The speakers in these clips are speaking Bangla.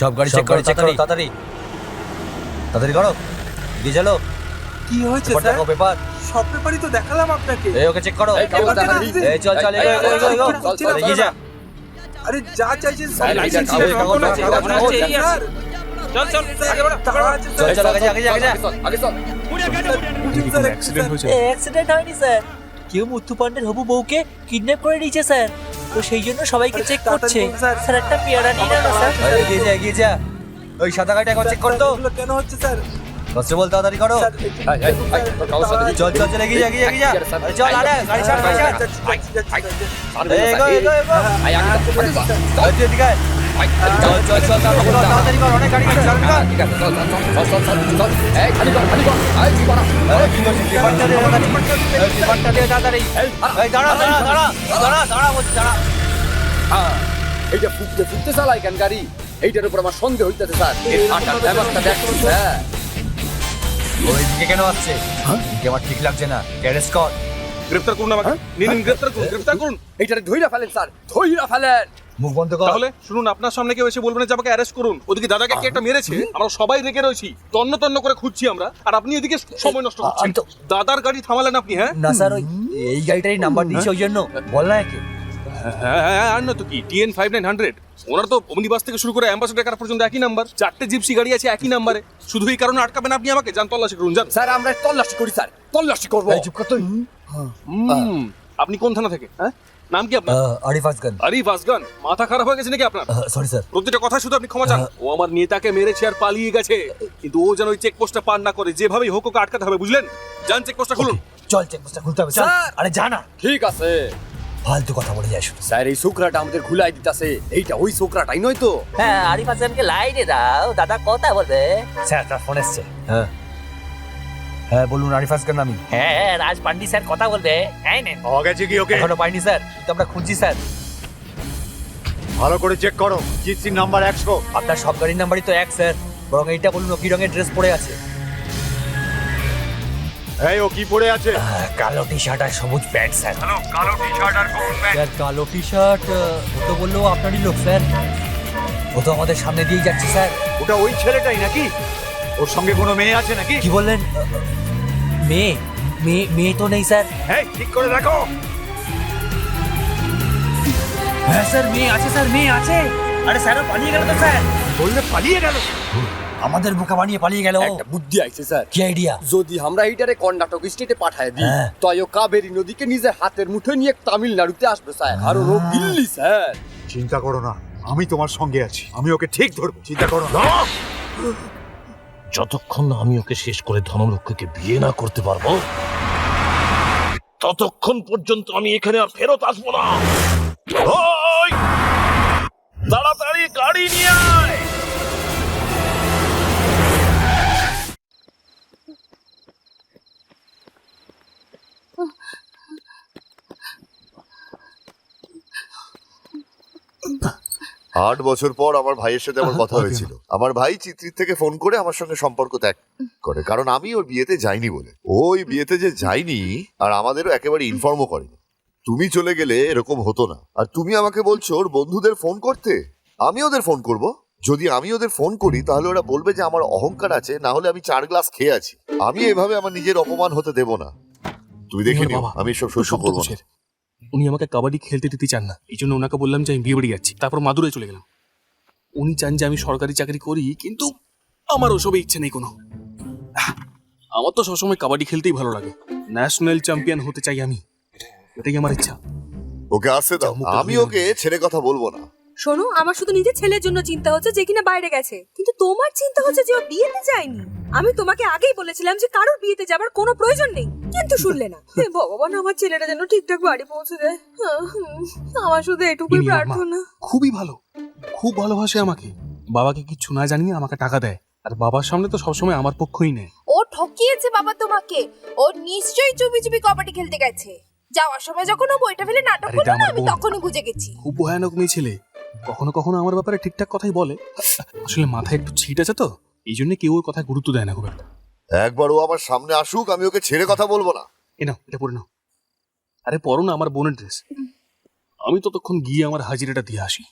সব গাড়ি চেক করো চেক করো তাড়াতাড়ি। তাড়াতাড়ি। করো দিয়ে চলো। কি হয়েছে স্যার? পেপার। সব পেপারই তো দেখালাম আপনাকে। এই ওকে চেক করো। এই, চল চল এই, এগো এগো এগো চল, যা। আরে যা চাইছেন সব লাইসেন্স স্যার। চল চল আগে বাড়া চল স্যার। চল আগে যা আগে যা আগে যা। আগে চল অ্যাক্সিডেন্ট হয়েছে। অ্যাক্সিডেন্ট হয়নি স্যার। কেউ মুত্তু পান্ডের হবু বউকে কিডন্যাপ করে নিয়েছে স্যার। তো সেই জন্য সবাইকে চেক করছে স্যার। একটা পেয়ারা নিয়ে নাও না স্যার এগিয়ে যা এগিয়ে যা ওই সাদা গাড়িটা একবার চেক কর তো এগুলো কেন হচ্ছে স্যার তাড়াতাড়ি করো তোর কাগজ সাথে দিচ্ছি। চল চল চল এগিয়ে যা এগিয়ে যা, এগিয়ে চল আরে গাড়ি ছাড় গাড়ি ছাড় এগো এগো এগো এই, আগে এদিকে চল চল চল তাড়াতাড়ি কর, অনেক গাড়ি চল হ্যাঁ, ঠিক আছে, চল, চল, চল, চল, চল, চল, চল। এই, খালি কর, খালি কর। এই, কি বাড়া? আরে কি করছিস পেপারটা দে তাড়াতাড়ি পেপারটা দে তাড়াতাড়ি এই, দাঁড়া দাঁড়া দাঁড়া দাঁড়া দাঁড়া বলছি দাঁড়া হ্যাঁ, এইটা ফুটতে ফুটতে চালায় কেন গাড়ি এইটার উপর আমার সন্দেহ হইতেছে স্যার এই ফাটার ব্যাপারটা দেখুন হ্যাঁ ওই কেন আসছে দিকে আমার ঠিক লাগছে না অ্যারেস্ট কর গ্রেফতার করুন আমাকে নিন নিন, গ্রেফতার করুন গ্রেফতার করুন এইটারে ধইরা ফেলেন স্যার ধইরা ফেলেন মুখ বন্ধ কর। তাহলে শুনুন আপনার সামনে কেউ এসে বলবেন যে আমাকে অ্যারেস্ট করুন। ওদিকে দাদাকে কে একটা মেরেছে আমরা সবাই রেখে রয়েছি। তন্ন তন্ন করে খুঁজছি আমরা আর আপনি এদিকে সময় নষ্ট করছেন। দাদার গাড়ি থামালেন আপনি হ্যাঁ? না স্যার ওই এই গাড়িটারই নাম্বার দিয়েছে ওই জন্য। বল না একে। হ্যাঁ হ্যাঁ আর না তো কি? TN five nine hundred. ওনার তো অমনিবাস থেকে শুরু করে অ্যাম্বাসেডার কার পর্যন্ত একই নাম্বার চারটে জিপসি গাড়ি আছে একই নাম্বারে শুধু এই কারণে আটকাবেন আপনি আমাকে? যান তল্লাশি করুন যান। স্যার আমরা তল্লাশি করি স্যার। তল্লাশি করব। চুপ কর আপনি কোন থানা থেকে হ্যাঁ? নাম কি আপনার? আরিফ আসগান আরিফ আসগান মাথা খারাপ হয়ে গেছে নাকি আপনার? সরি স্যার প্রতিটা কথা শুধু আপনি ক্ষমা চান। ও আমার নেতাকে মেরেছে আর পালিয়ে গেছে। কিন্তু ও যেন ওই চেকপোস্টটা পার না করে যেভাবেই হোক ওকে আটকাতে হবে বুঝলেন? যান চেকপোস্টটা খুলুন। চল চেক পোস্টটা খুলতে হবে চল। স্যার! আরে যা না ঠিক আছে। ফালতু কথা বলে যাস স্যার এই শুক্রাটা আমাদের খুলাই দিতাছে। এইটা ওই শুক্রাটাই নয় তো? হ্যাঁ আরিফ হাসানকে লাইনে দাও। দাদা কথা বলবে। স্যার তার ফোন এসছে। হ্যাঁ। হ্যাঁ বলুন আরিফ আসগান আমি। হ্যাঁ রাজ পান্ডি স্যার কথা বলবে। হ্যাঁ নেন পাওয়া গেছে কি ওকে? এখনও পাইনি স্যার কিন্তু আমরা খুঁজছি স্যার। ভালো করে চেক করো জিসি নাম্বার একশো। আপনার সব গাড়ির নাম্বারই তো এক স্যার। বরং এইটা বলুন ও কি রঙের ড্রেস পরে আছে? এই ও কি পড়ে আছে? কালো টি শার্ট আর সবুজ প্যান্ট স্যার। হ্যালো কালো টি শার্ট আর কোন স্যার কালো টি শার্ট ও তো বলল আপনারই লোক স্যার। ও তো আমাদের সামনে দিয়েই যাচ্ছে স্যার। ওটা ওই ছেলেটাই নাকি? ওর সঙ্গে কোনো মেয়ে আছে নাকি? কি বললেন? মেয়ে? মেয়ে মেয়ে তো নেই স্যার। এই ঠিক করে দেখো। হ্যাঁ স্যার মেয়ে আছে স্যার মেয়ে আছে। আরে স্যারও পালিয়ে গেল তো স্যার। বললে পালিয়ে গেল? আমাদের বোকা বানিয়ে পালিয়ে গেল। একটা বুদ্ধি আইছে স্যার। কি আইডিয়া যদি আমরা এইটারে কর্ণাটক স্টেটে পাঠায় দিই হ্যাঁ। তাই ও কাবেরী নদীকে নিজের হাতের মুঠোয় নিয়ে তামিলনাড়ুতে আসবে স্যার। আর ও দিল্লি স্যার। চিন্তা করো না আমি তোমার সঙ্গে আছি। আমি ওকে ঠিক ধরবো চিন্তা করো না। যতক্ষণ না আমি ওকে শেষ করে ধনলক্ষ্যকে বিয়ে না করতে পারব, ততক্ষণ পর্যন্ত আমি এখানে আর ফেরত আসব না! তাড়াতাড়ি গাড়ি নিয়ে আয় আট বছর পর আমার ভাইয়ের সাথে আমার কথা হয়েছিল। আমার ভাই চিত্রির থেকে ফোন করে আমার সঙ্গে সম্পর্ক ত্যাগ করে কারণ আমি ওর বিয়েতে যাইনি বলে। ওই বিয়েতে যে যাইনি আর আমাদেরও একেবারে ইনফর্মও করেনি। তুমি চলে গেলে এরকম হতো না। আর তুমি আমাকে বলছো ওর বন্ধুদের ফোন করতে? আমি ওদের ফোন করব? যদি আমি ওদের ফোন করি তাহলে ওরা বলবে যে আমার অহংকার আছে না হলে আমি চার গ্লাস খেয়ে আছি। আমি এভাবে আমার নিজের অপমান হতে দেব না। তুই দেখে নিও আমি সব সহ্য করব না? উনি আমাকে কাবাডি খেলতে দিতে চান না। এই জন্য ওনাকে বললাম যে আমি বিয়ে বাড়ি যাচ্ছি। তারপর মাদুরে চলে গেলাম। উনি চান যে আমি সরকারি চাকরি করি কিন্তু আমার ওসবে ইচ্ছে নেই কোনো। আমার তো সবসময় কাবাডি খেলতেই ভালো লাগে। ন্যাশনাল চ্যাম্পিয়ন হতে চাই আমি। এটাই আমার ইচ্ছা। ওকে আসতে দাও। আমি ওকে ছেড়ে কথা বলব না। শোনো আমার শুধু নিজের ছেলের জন্য চিন্তা হচ্ছে যে কিনা বাইরে গেছে। কিন্তু তোমার চিন্তা হচ্ছে যে ও বিয়েতে যায়নি। আমি তোমাকে আগেই বলেছিলাম যে কারোর বিয়েতে যাবার কোনো প্রয়োজন নেই। কিন্তু শুনলে না। হে ভগবান আমার ছেলেটা যেন ঠিকঠাক বাড়ি পৌঁছে দেয়। আহ, আমার শুধু এটুকুই ইনি আমার মা। প্রার্থনা। খুবই ভালো। খুব ভালোবাসে আমাকে। বাবাকে কিচ্ছু না জানিয়ে আমাকে টাকা দেয়। আর বাবার সামনে তো সবসময় আমার পক্ষই নেয় ও ঠকিয়েছে বাবা তোমাকে। ও নিশ্চয়ই চুপি চুপি কবাডি খেলতে গেছে। যাওয়ার সময় যখন ও বইটা ফেলে নাটক আর এটা করল না আমার আমি বোন। তখনই বুঝে গেছি। খুব ভয়ানক মেয়ে ছেলে। কখনো কখনো আমার ব্যাপারে ঠিকঠাক কথাই বলে। আসলে মাথায় একটু ছিট আছে তো এই জন্য কেউ ওর কথায় গুরুত্ব দেয় না খুব একটা। একবার ও আমার সামনে আসুক আমি ওকে ছেড়ে কথা বলব না। এ নাও এটা পরে নাও। আরে পরো না আমার বোনের ড্রেস আমি ততক্ষণ গিয়ে আমার হাজিরাটা দিয়ে আসি।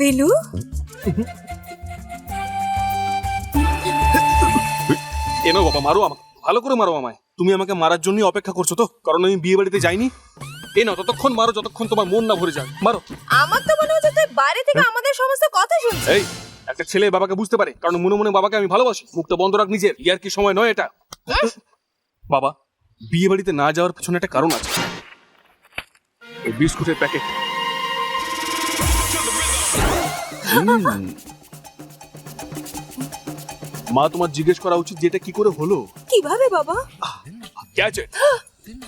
বেলু এ নাও বাবা মারো আমাকে। ভালো করে মারো আমায়। তুমি আমাকে মারার জন্যই অপেক্ষা করছ তো? কারণ আমি বিয়ে বাড়িতে যাইনি। এ নাও ততক্ষণ মারো যতক্ষণ তোমার মন না ভরে যায়। মারো। আমার তো মনে হচ্ছে তুই বাইরে থেকে আমাদের সমস্ত কথা শুনছিস। এই একটা ছেলে বাবাকে বুঝতে পারে কারণ মনে মনে বাবাকে আমি ভালোবাসি। মুখটা বন্ধ রাখ নিজের ইয়ার কি সময় নয় এটা? বাবা বিয়ে বাড়িতে না যাওয়ার পেছনে একটা কারণ আছে। এই বিস্কুটের প্যাকেট। মা তোমার জিজ্ঞেস করা উচিত যে এটা কি করে হলো। কীভাবে বাবা? গ্যাজেট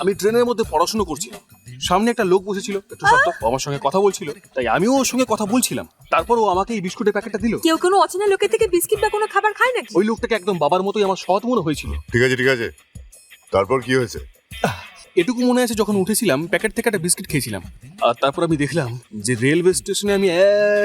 আমি ট্রেনের মধ্যে পড়াশোনা করছিলাম। সামনে একটা লোক বসেছিল একটু সত্য আমার সঙ্গে কথা বলছিল তাই আমিও ওর সঙ্গে কথা বলছিলাম। তারপর ও আমাকে এই বিস্কুটের প্যাকেটটা দিল। কেউ কোনো অচেনা লোকের থেকে বিস্কিট বা কোনো খাবার খায় নাকি? ওই লোকটাকে একদম বাবার মতোই আমার সৎ মনে হয়েছিল। ঠিক আছে ঠিক আছে। তারপর কি হয়েছে? এটুকু মনে আছে যখন উঠেছিলাম প্যাকেট থেকে একটা বিস্কিট খেয়েছিলাম। আর তারপর আমি দেখলাম যে রেলওয়ে স্টেশনে আমি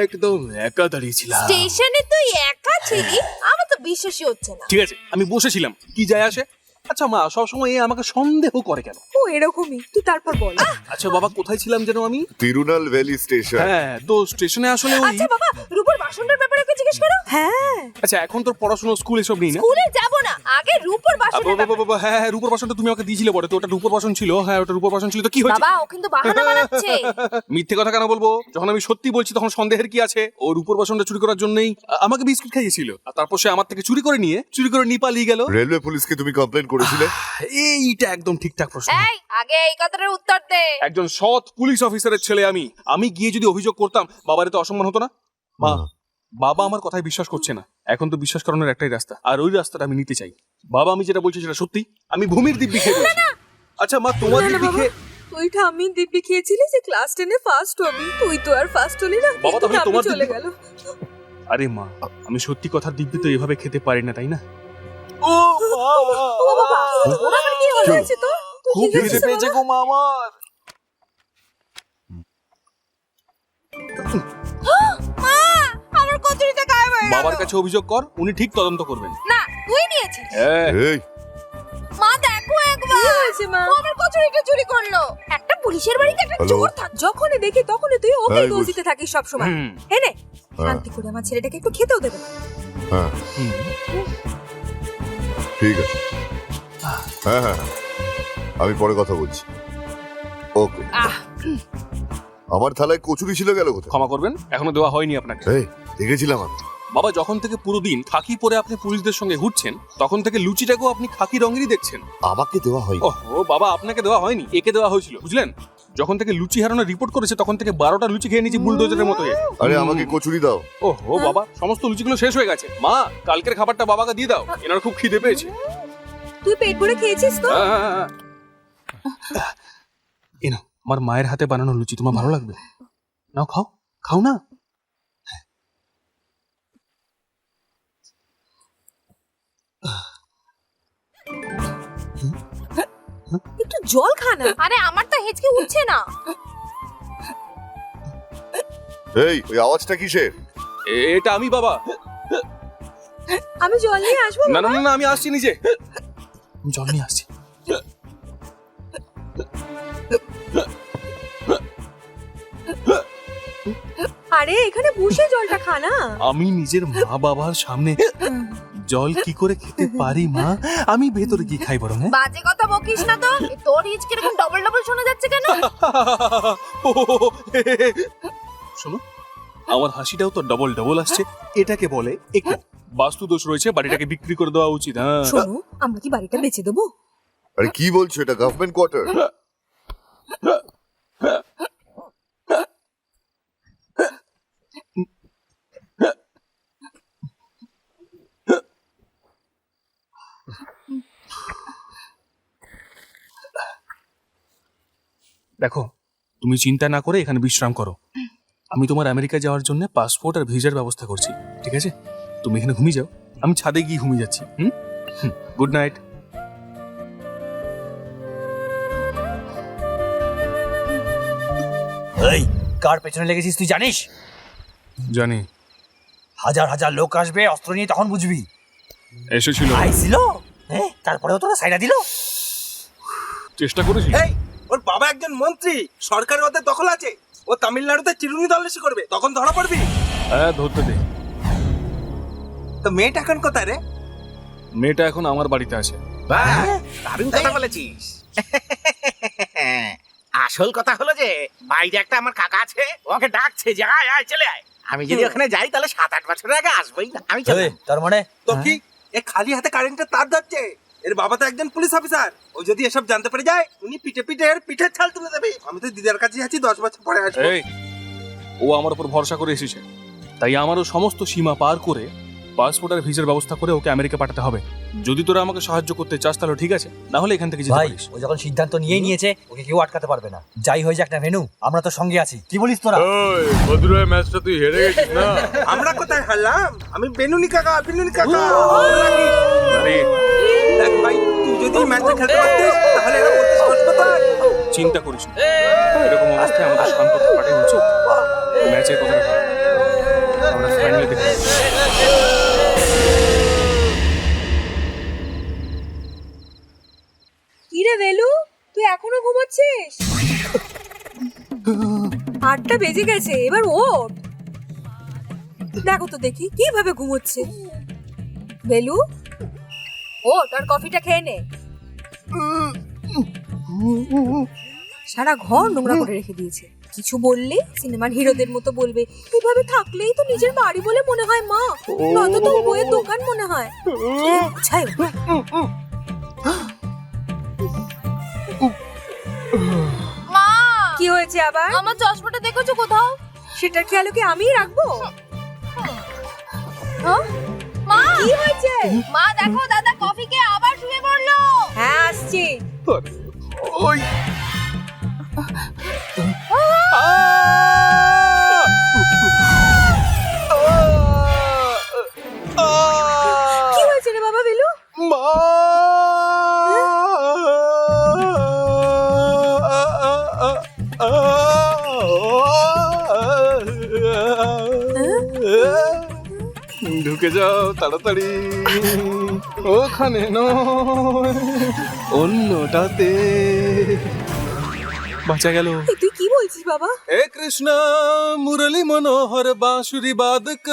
একদম একা দাঁড়িয়েছিলাম। স্টেশনে তুই একা ছিলি? আমার তো বিশ্বাসই হচ্ছে না। ঠিক আছে আমি বসেছিলাম। কি যায় আসে? আচ্ছা মা সবসময় এ আমাকে সন্দেহ করে কেন? ও এরকমই। তুই তারপর বল। আচ্ছা বাবা কোথায় ছিলাম যেন আমি? Tirunal valley station. হ্যাঁ তো স্টেশনে আসলে ওই আচ্ছা বাবা রূপর বাসনটার ব্যাপারে ওকে জিজ্ঞেস করো। হ্যাঁ। আচ্ছা এখন তোর পড়াশোনা স্কুল এসব নেই না? স্কুলে না আগে রূপর হ্যাঁ হ্যাঁ রূপর বাসনটা তুমি আমাকে দিয়েছিলে বটে তো ওটা রূপর বাসন ছিল। হ্যাঁ ওটা রূপর বাসন ছিল। তো কি হয়েছে? বাবা ও কিন্তু বাহানা বানাচ্ছে। মিথ্যে কথা কেন বলব? যখন আমি সত্যি বলছি তখন সন্দেহের কি আছে? ওর উপর বাসনটা চুরি করার জন্যই আমাকে বিস্কুট খাইয়েছিল। আর তারপর সে আমার থেকে চুরি করে নিয়ে চুরি করে নিয়ে পালিয়ে গেল। রেলওয়ে পুলিশকে তুমি কমপ্লেন করেছিলে? এইটা একদম ঠিকঠাক প্রশ্ন। এই আগে এই কথাটার উত্তর দে। একজন সৎ পুলিশ অফিসারের ছেলে আমি। আমি গিয়ে যদি অভিযোগ করতাম বাবারে তো অসম্মান হতো না? মা। বাবা আমার কথায় বিশ্বাস করছে না। এখন তো বিশ্বাস করানোর একটাই রাস্তা। আর ওই রাস্তাটা আমি নিতে চাই। বাবা আমি যেটা বলছি সেটা সত্যি। আমি ভূমির দিব্যি খেয়ে বলছি। আচ্ছা মা তোমার না, না, দিব্যি বাবা। খেয়ে ওইটা আমি দিব্যি খেয়েছিলি যে ক্লাস টেনে ফার্স্ট হবি। তুই তো আর ফার্স্ট হলি না। বাবা, তাহলে আমি তোমার চলে দিব্যি- গেল আরে মা আমি সত্যি কথার দিব্যি তো এভাবে খেতে পারি না তাই না? ও বাবা ওর আবার কি হয়েছে তো? তুই খুব খিদে আছিস পেয়েছে বাবা? গো মা মা আমার কচুরিটা গায়েব হয়ে গেল। বাবার কাছে অভিযোগ কর উনি ঠিক তদন্ত করবেন। না তুই নিয়েছিস। হ্যাঁ। এই। মা দেখো একবার। কি হয়েছে মা? ও আমার কচুরিটা চুরি করল। একটা পুলিশের বাড়িতে একটা? চোর থাক যখনই দেখি তখনই তুই ওকে এই দোষ বুঝ- দিতে থাকিস সব সময় হুম, এনে হ্যাঁ। শান্তি করে আমার ছেলেটাকে একটু খেতেও দেবে। না। হ্যাঁ। হুম। ঠিক আছে। হ্যাঁ হ্যাঁ হ্যাঁ। আমি পরে কথা বলছি। ওকে। আমার থালায় কচুরি ছিল গেল কোথায়? ক্ষমা করবেন এখনও দেওয়া হয়নি আপনাকে। এই দেখেছিলাম আমি। বাবা যখন থেকে পুরো দিন খাকি পরে আপনি পুলিশদের সঙ্গে ঘুরছেন তখন থেকে লুচিটাকেও আপনি খাকি রঙেরই দেখছেন। আমাকে দেওয়া হয়নি। ও বাবা আপনাকে দেওয়া হয়নি একে দেওয়া হয়েছিল বুঝলেন? যখন থেকে লুচি হারানোর রিপোর্ট করেছে তখন থেকে বারোটা লুচি খেয়ে নিয়েছি বুলডোজারের মতো আরে আমাকে কচুরি দাও। ও হো বাবা সমস্ত লুচিগুলো শেষ হয়ে গেছে। মা কালকের খাবারটা বাবাকে দিয়ে দাও এনার খুব খিদে পেয়েছে। তুই পেট ভরে খেয়েছিস তো? হ্যাঁ, হ্যাঁ, হ্যাঁ। এ নাও আমার মায়ের হাতে বানানো লুচি তোমার ভালো লাগবে? নাও খাও খাও না। একটু জল খা না। আরে আমার তো হেঁচকে উঠছে না। এই ওই আওয়াজটা কিসের? এটা আমি বাবা। আমি জল নিয়ে আসব না না না, না আমি আসছি নিজে। আমি জল নিয়ে আসছি। আরে এখানে বসে জলটা খা না। আমি নিজের মা বাবার সামনে জল কি করে খেতে পারি মা? আমি ভেতরে কি খাই বরং হ্যাঁ? বাজে কথা বকিস না তো। তোর হিচকে এরকম ডবল ডবল শোনা যাচ্ছে কেন? শোনো আমার হাসিটাও তো ডবল ডবল আসছে। এটাকে বলে একটু বাস্তু দোষ রয়েছে বাড়িটাকে বিক্রি করে দেওয়া উচিত হ্যাঁ? শোনো আমরা কি বাড়িটা বেচে দেবো? আরে কি বলছো এটা গভর্নমেন্ট কোয়ার্টার দেখো তুমি চিন্তা না করে এখানে বিশ্রাম করো। আমি তোমার আমেরিকা যাওয়ার জন্য পাসপোর্ট আর ভিসার ব্যবস্থা করছি ঠিক আছে? তুমি এখানে ঘুমিয়ে যাও। আমি ছাদে গিয়ে ঘুমিয়ে যাচ্ছি হুম? গুড নাইট এই কার পেছনে লেগেছিস তুই জানিস? জানি। হাজার হাজার লোক আসবে অস্ত্র নিয়ে তখন বুঝবি। এসেছিল। আইছিল? হ্যাঁ তারপরেও তোরা সাইডা দিল? চেষ্টা করেছি এই ওর বাবা একজন মন্ত্রী সরকারের ওদের দখল আছে। ও তামিলনাড়ুতে চিরুনি তল্লাশি করবে তখন ধরা পড়বি। হ্যাঁ ধরতে দে। তো মেয়েটা এখন কোথায় রে? মেয়েটা এখন আমার বাড়িতে আছে। দারুণ কথা বলেছিস। আসল কথা হলো যে বাইরে একটা আমার কাকা আছে ওকে ডাকছে যে আয় আয় চলে আয়। আমি যদি ওখানে যাই তাহলে সাত আট বছর আগে আসবোই না। আমি চলে তার মানে? তো কি এ খালি হাতে কারেন্টের তার ধরছে। এর বাবা তো একজন পুলিশ অফিসার ও যদি এসব জানতে পারে যায়, উনি পিঠে পিঠে এর পিঠের ছাল তুলে দেবে। আমি তো দিদার কাছে আছি, দশ বছর পরে আসব। ও আমার উপর ভরসা করে এসেছে। তাই আমারও সমস্ত সীমা পার করে পাসপোর্ট আর ভিসার ব্যবস্থা করে ওকে আমেরিকা পাঠাতে হবে। যদি তোরা আমাকে সাহায্য করতে চাস তাহলে ঠিক আছে। না হলে এখান থেকে যেতে ভাই পারিস। ও যখন সিদ্ধান্ত নিয়েই নিয়েছে ওকে কেউ আটকাতে পারবে না। যাই হয়ে যাক না ভেনু আমরা তো সঙ্গে আছি। কি বলিস তোরা? ওই মধুরায় ম্যাচটা তুই হেরে গেছিস না? আমরা কোথায় হারলাম? আমি বেনুনি কাকা বেনুনি কাকা। আরে দেখ ভাই তুই যদি ম্যাচটা খেলতে পারতিস তাহলে এরা বলতে সাহস পেতাম চিন্তা করিস না। এরকম অবস্থায় আমাদের শান্ত থাকাটাই উচিত। ম্যাচের কথা। আমরা ফাইনালে দেখতে পাবো। কি বেলু, তুই এখনও ঘুমাচ্ছিস? আটটা বেজে গেছে, এবার ওঠ। দেখো তো দেখি, কীভাবে ঘুমোচ্ছে। বেলু ও তোর কফিটা খেয়ে নে। সারা ঘর নোংরা করে রেখে দিয়েছে। কিছু বললে সিনেমার হিরোদের মতো বলবে, এভাবে থাকলেই তো নিজের বাড়ি বলে মনে হয় মা। নয়তো তো বইয়ের দোকান মনে হয়। হয়েছে আবার? আমার চশমাটা দেখেছ কোথাও? সেটার খেয়াল কি আমিই রাখব? মা! কি হয়েছে? মা দেখো দাদা কফি কে আবার শুয়ে পড়ল। হ্যাঁ আসছি। ওই কি ঢুকে যাও তাড়াতাড়ি। ওখানে নয় অন্যটাতে। বাঁচা গেল তুই কি বলছিস বাবা হে কৃষ্ণ মুরলী মনোহর বাঁশুরি বাদক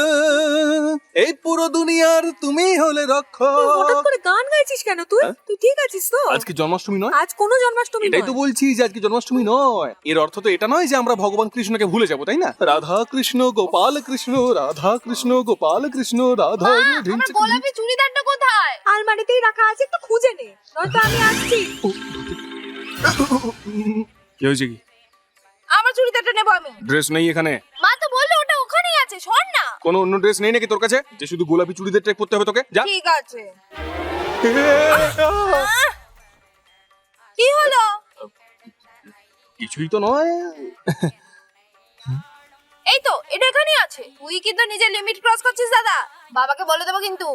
এই পুরো দুনিয়ার তুমি হলে তুই হঠাৎ করে গান গাইছিস কেন তুই তুই ঠিক আছিস তো আজকে জন্মাষ্টমী নয় আজ কোনো জন্মাষ্টমী এটাই তো বলছি যে আজকে জন্মাষ্টমী নয় এর অর্থ তো এটা নয় যে আমরা ভগবান কৃষ্ণকে ভুলে যাব তাই না রাধা কৃষ্ণ গোপাল কৃষ্ণ রাধা কৃষ্ণ গোপাল কৃষ্ণ রাধা আমার গোলাপি চুড়িদারটা কোথায় আর আলমারিতেই রাখা আছে একটু খুঁজে নে নয়তো আমি আসছি কি হয়েছে কি আমার চুড়িদারটা নেব আমি ড্রেস নেই এখানে মা তো বলল ওটা ওখানেই আছে সর না কোনো অন্য ড্রেস নেই নাকি তোর কাছে যে শুধু গোলাপি চুড়িদার ট্রেক করতে হবে তোকে যা ঠিক আছে কি হলো কিছুই তো নয় এই তো এটা এখানেই আছে তুই কিন্তু নিজের লিমিট ক্রস করছিস দাদা বাবাকে বলে দেবো কিন্তু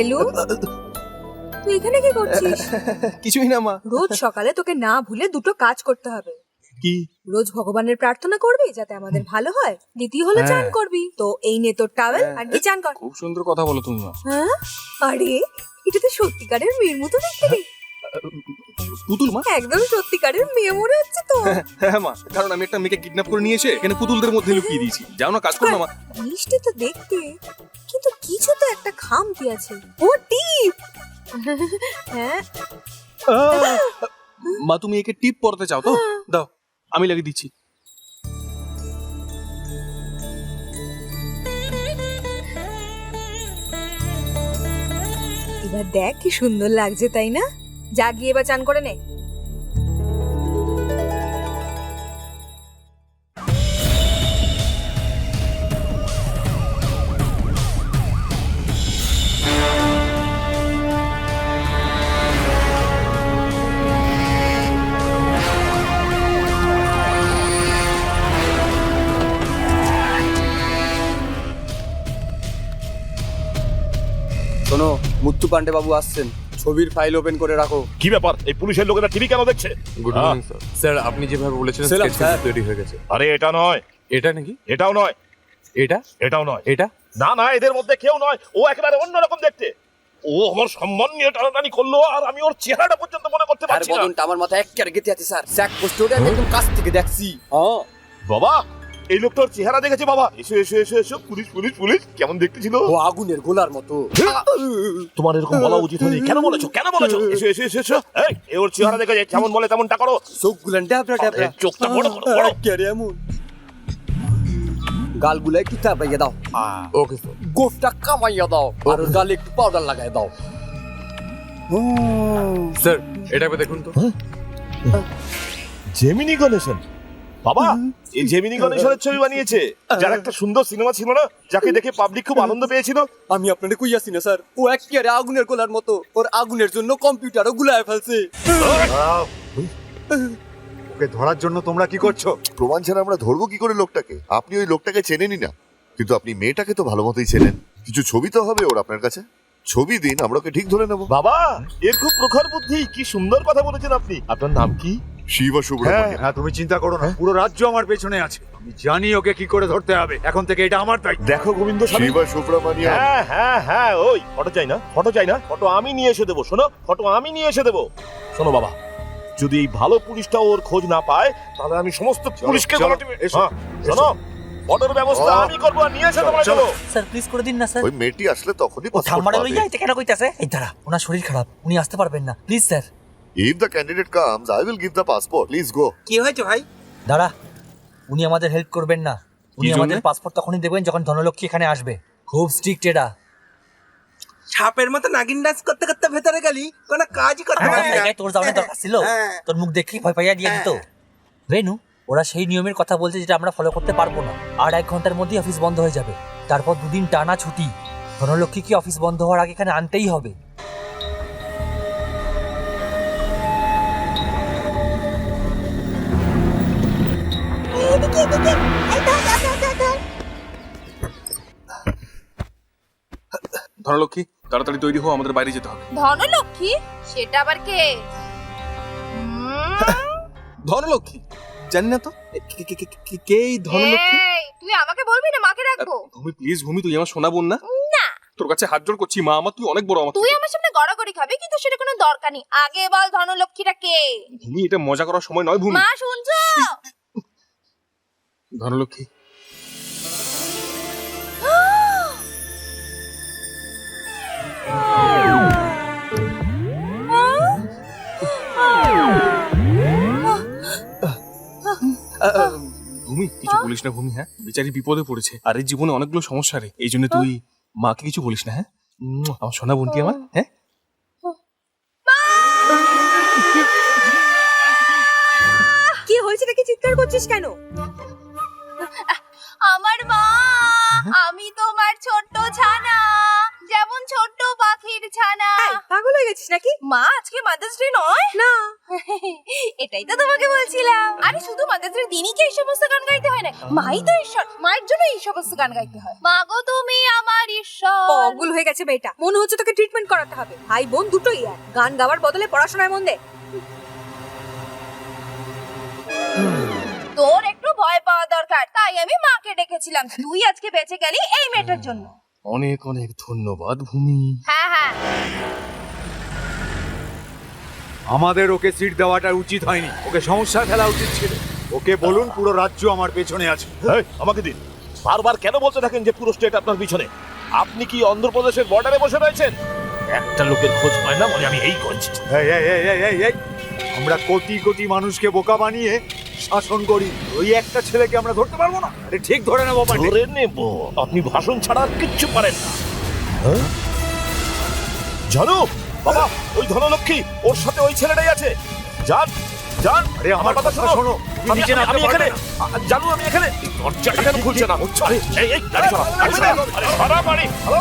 বেলু? তুই এখানে কি করছিস? কিছুই না মা। রোজ সকালে তোকে না ভুলে দুটো কাজ করতে হবে। কি? রোজ ভগবানের প্রার্থনা করবি যাতে আমাদের ভালো হয় দ্বিতীয় হলো চান হ্যাঁ। করবি। তো এই নে তোর টাওয়েল আর গিয়ে চান কর। খুব সুন্দর কথা বলো তুমি মা। হ্যাঁ? আরে এটা তো সত্যিকারের মেয়ের মতো দেখতে রে। পুতুল মা? একদম সত্যিকারের মেয়ে মনে হচ্ছে তো। হ্যাঁ মা। কারণ আমি একটা মেয়েকে কিডন্যাপ করে নিয়ে এসে এখানে পুতুলদের মধ্যে লুকিয়ে দিয়েছি। যাও না কাজ করো না মা। মিষ্টি তো দেখতে কিন্তু কিছু তো একটা খামতি আছে ও টিপ! হ্যাঁ? মা তুমি একে টিপ পড়তে চাও তো? হ্যাঁ। দাও আমি লাগিয়ে দিচ্ছি। এবার দেখ কি সুন্দর লাগছে তাই না? জাগিয়ে বা চান করে নে। মুত্তু পান্ডে বাবু আসছেন। ছবির ফাইল ওপেন করে রাখো। কি ব্যাপার? এই পুলিশের লোকেরা টিভি কেন দেখছে? গুড হ্যাঁ? মর্নিং স্যার স্যার আপনি যেভাবে বলেছিলেন sir. কিন্তু তৈরি হয়ে গেছে। আরে এটা নয়। এটা নাকি? এটাও নয়। এটা? এটাও নয়। এটা? না না এদের মধ্যে কেউ নয়। ও একেবারে অন্যরকম দেখতে। ও আমার সম্মান নিয়ে টানাটানি করল আর আমি ওর চেহারাটা পর্যন্ত মনে করতে আর পারছি না। আমার মাথায় এক ক্যারে গেতে আছে স্যার স্যাক পোস্টে ওটা আমি একদম কাছ থেকে দেখছি। হ্যাঁ বাবা! এই লোকটার চেহারা দেখেছে বাবা। এসো এসো এসো এসো। Police police police. কেমন দেখতে ছিল ও আগুনের গোলার মতো। তোমার এরকম বলা উচিত হয়নি। কেন বলেছ? কেন বলেছ? এসো এসো এসো এসো। এই ওর চেহারা দেখে যে কেমন বলে তেমনটা করো। চোখ গুলান ড্যাবরা ড্যাবরা চোখটা বড় করো, বড়। ক্যারে এমন। গালগুলা একটু চাপাইয়া দাও। ওকে স্যার গোফটা কামাইয়া দাও। আর গালে একটু পাউডার লাগাই দাও। স্যার এটা দেখুন তো। জেমিনি গণেশন। বাবা এই জেমিনি গণেশনের ছবি বানিয়েছে যার একটা সুন্দর সিনেমা ছিল না যাকে দেখে পাবলিক খুব আনন্দ পেয়েছিল? আমি আপনারে কইয়াছি না স্যার। ও এক ক্যারে আগুনের গোলার মতো ওর আগুনের জন্য কম্পিউটারও গুলায় ফেলছে। ওকে ধরার জন্য তোমরা কি করছ? প্রমাণ ছাড়া আমরা ধরবো কি করে লোকটাকে? আপনি ওই লোকটাকে চেনেনই না। কিন্তু আপনি মেয়েটাকে তো ভালো মতোই চেনেন। কিছু ছবি তো হবে ওর আপনার কাছে। ছবি দিন আমরা ওকে ঠিক ধরে নেব। বাবা! এর খুব প্রখর বুদ্ধি কি সুন্দর কথা বলেছেন আপনি। আপনার নাম কি? শিব হ্যাঁ হ্যাঁ তুমি চিন্তা করো না। পুরো রাজ্য আমার পেছনে আছে। আমি জানি ওকে কি করে ধরতে হবে। এখন থেকে এটা আমার দায়িত্ব। দেখো গোবিন্দ শিব সুব্রমণ্য হ্যাঁ হ্যাঁ হ্যাঁ ওই ফটো চাই না ফটো চাই না ফটো আমি নিয়ে এসে দেবো শোনো ফটো আমি নিয়ে এসে দেবো। শোনো বাবা যদি এই ভালো পুলিশটা ওর খোঁজ না পায় তাহলে আমি সমস্ত পুলিশকে হ্যাঁ, শোনো ফটোর ব্যবস্থা আমি করব আর নিয়ে এসে তোমায় চলো। স্যার প্লিজ করে দিন না স্যার। ওই মেয়েটি আসলে তখনই ও passport লই। যাইতে কেন কইতাছে? এই দাঁড়া ওনার শরীর খারাপ উনি আসতে পারবেন না। Please sir If the candidate comes, I will give the passport. Please go. কি হয়েছে ভাই? দাঁড়া উনি আমাদের হেল্প করবেন না। উনি জন্যে? আমাদের পাসপোর্ট তখনই দেবেন যখন ধনলক্ষ্মী এখানে আসবে। খুব স্ট্রিক্ট এটা। সাপের মতো নাগিন ডান্স করতে করতে ভেতরে গেলি কোনো কাজই করতে আমার পারবি না। জায়গায় তোর যাওয়ার দরকার ছিল। হ্যাঁ। তোর মুখ দেখি ভয় পাইয়া দিয়ে দিত। রেনু ওরা সেই নিয়মের কথা বলছে যেটা আমরা ফলো করতে পারব না। আর এক ঘণ্টার মধ্যেই অফিস বন্ধ হয়ে যাবে। তারপর দুদিন টানা ছুটি। ধনলক্ষ্মীকে অফিস বন্ধ হওয়ার আগে এখানে আনতেই হবে? ধনলক্ষ্মী তাড়াতাড়ি তৈরি হও আমাদের বাইরে যেতে হবে। ধনলক্ষ্মী? সেটা আবার কে? ধনলক্ষ্মী জানি না তো কে- কে- কে- কে- কে এই ধনলক্ষ্মী? এই, তুই আমাকে বলবি না মাকে রাখব ভূমি প্লিজ ভূমি তুই আমার শোনা বোন না। তোর কাছে হাত জোড় করছি মা আমার তুই অনেক বড় আমার তুই থেকে। আমার সামনে গড়াগড়ি খাবি কিন্তু সেটা কোনো দরকার নেই। আগে বল ধনলক্ষ্মীটা কে? ভূমি এটা মজা করার সময় নয় ভূমি। মা শুনছো? ধনলক্ষ্মী ভূমি কিছু বলিস না ভূমি হ্যাঁ? বেচারি বিপদে পড়েছে। আর এই জীবনে অনেকগুলো সমস্যা রে। এই জন্য তুই মাকে কিছু বলিস না হ্যাঁ? আমার সোনা বোনটি আমার হ্যাঁ। কি হয়েছে নাকি চিৎকার করছিস কেন? আমার মা আমি তোমার ছোট্ট ছানা। যেমন ছোট্ট পাখির ছানা। পাগল হয়ে গেছিস নাকি? মা আজকে মাদার্স ডে নয়? না। এটাই তো তোমাকে বলছিলাম। আরে শুধু মাদার্স ডে দিনই কি এই সমস্ত গান গাইতে হয় না মাই তো ঈশ্বর মায়ের জন্য এই সমস্ত গান গাইতে হয়। মা গো তুমি আমার ঈশ্বর। পাগল হয়ে গেছে মেয়েটা। মনে হচ্ছে তোকে ট্রিটমেন্ট করাতে হবে। ভাই বোন দুটোই এক। গান গাওয়ার বদলে পড়াশোনায় মন দে। তোর একটু ভয় পাওয়া দরকার তাই আমি মাকে ডেকেছিলাম। তুই আজকে বেঁচে গেলি এই মেয়েটার জন্য। অনেক অনেক ধন্যবাদ ভূমি। হ্যাঁ হ্যাঁ। আমাদের ওকে সিট দেওয়াটা উচিত হয়নি। ওকে সমস্যা ফেলা উচিত ছিল। ওকে বলুন পুরো রাজ্য আমার পেছনে আছে। এই, আমাকে দিন। বারবার কেন বলতে থাকেন যে পুরো স্টেট আপনার পিছনে? আপনি কি অন্ধ্রপ্রদেশের বর্ডারে বসে রয়েছেন? একটা লোকের খোঁজ পায় না মানে আমি এই করছি। এই, এই, এই, এই, এই, এই, আমরা কোটি কোটি মানুষকে বোকা বানিয়ে শাসন করি ওই একটা ছেলেকে আমরা ধরতে পারব না আরে ঠিক ধরে নেব পান্ডে। ধরে নেব আপনি ভাষণ ছাড়া আর কিচ্ছু পারেন না জানো বাবা ওই ধনলক্ষ্মী ওর সাথে ওই ছেলেটাই আছে জান জান আরে আমার কথা শোনো তুমি আমি নিচে নামতে আমি এখানে জানু আমি এখানে দরজাটা কেন খুলছে না আরে, এই এই গাড়ি সরা আরে সরা বাড়ি হ্যালো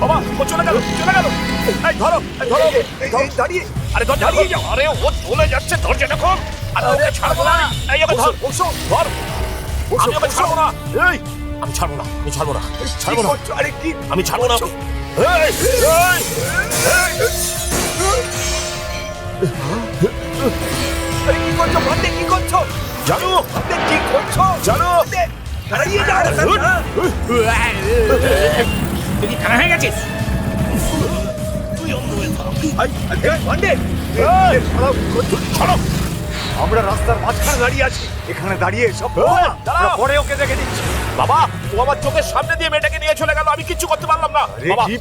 বাবা ও চলে গেল চলে গেল ধরো ধরো দাঁড়িয়ে। আরে যাও। ও চলে যাচ্ছে দরজাটা খোল আরে ওকে ছাড়বো না। আমি। এই ওকে ধর। বসো ধর। আমি ওকে ছাড়বো না। এই আমি ছাড়বো না আমি ছাড়বো না ছাড়বো কি না। আরে কি আমি ছাড়বো না। এই এই আরে কি করছ? ভান্ডে কি করছ? জানু। কি করছ? জানু। দাঁড়িয়ে যাও। তুই কানা হয়ে গেছিস? আমরা রাস্তার মাঝখানে দাঁড়িয়ে আছি। এখানে দাঁড়িয়ে সব। আমরা পরে ওকে দেখে নিচ্ছি। বাবা ও আমার চোখের সামনে দিয়ে মেয়েটাকে নিয়ে চলে গেল। আমি কিচ্ছু করতে পারলাম না।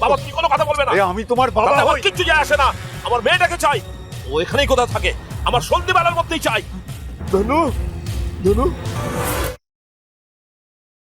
বাবা কি কোনো কথা বলবে না? আমি তোমার বাবা আমার কিচ্ছু যায় আসে না। আমার মেয়েটাকে চাই। ও এখানেই কোথাও থাকে। আমার সন্ধেবেলার মধ্যেই চাই। ধনু ধনু।